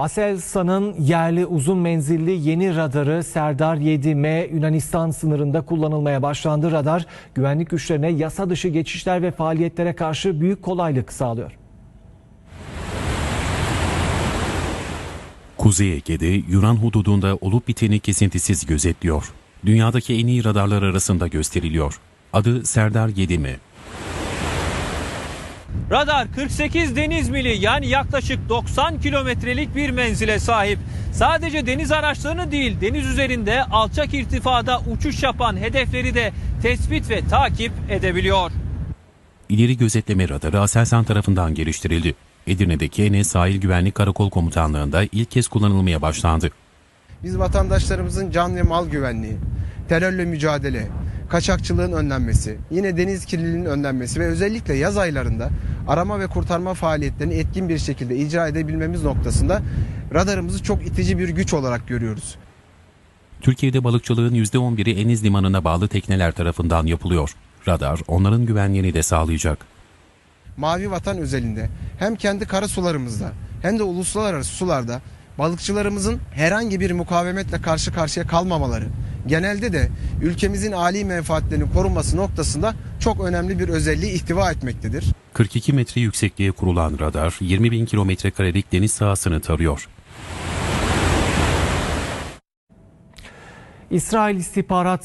Aselsan'ın yerli uzun menzilli yeni radarı Serdar 7M Yunanistan sınırında kullanılmaya başlandı. Radar güvenlik güçlerine yasa dışı geçişler ve faaliyetlere karşı büyük kolaylık sağlıyor. Kuzey Ege'de Yunan hududunda olup biteni kesintisiz gözetliyor. Dünyadaki en iyi radarlar arasında gösteriliyor. Adı Serdar 7M. Radar 48 deniz mili yani yaklaşık 90 kilometrelik bir menzile sahip. Sadece deniz araçlarını değil deniz üzerinde alçak irtifada uçuş yapan hedefleri de tespit ve takip edebiliyor. İleri gözetleme radarı Aselsan tarafından geliştirildi. Edirne'deki Enes Sahil Güvenlik Karakol Komutanlığı'nda ilk kez kullanılmaya başlandı. Biz vatandaşlarımızın can ve mal güvenliği, terörle mücadele, kaçakçılığın önlenmesi, yine deniz kirliliğinin önlenmesi ve özellikle yaz aylarında arama ve kurtarma faaliyetlerini etkin bir şekilde icra edebilmemiz noktasında radarımızı çok itici bir güç olarak görüyoruz. Türkiye'de balıkçılığın %11'i Eniz Limanı'na bağlı tekneler tarafından yapılıyor. Radar onların güvenliğini de sağlayacak. Mavi Vatan özelinde hem kendi karasularımızda hem de uluslararası sularda balıkçılarımızın herhangi bir mukavemetle karşı karşıya kalmamaları, genelde de ülkemizin âli menfaatlerinin korunması noktasında çok önemli bir özelliği ihtiva etmektedir. 42 metre yüksekliğe kurulan radar 20 bin kilometre karelik deniz sahasını tarıyor. İsrail istihbarat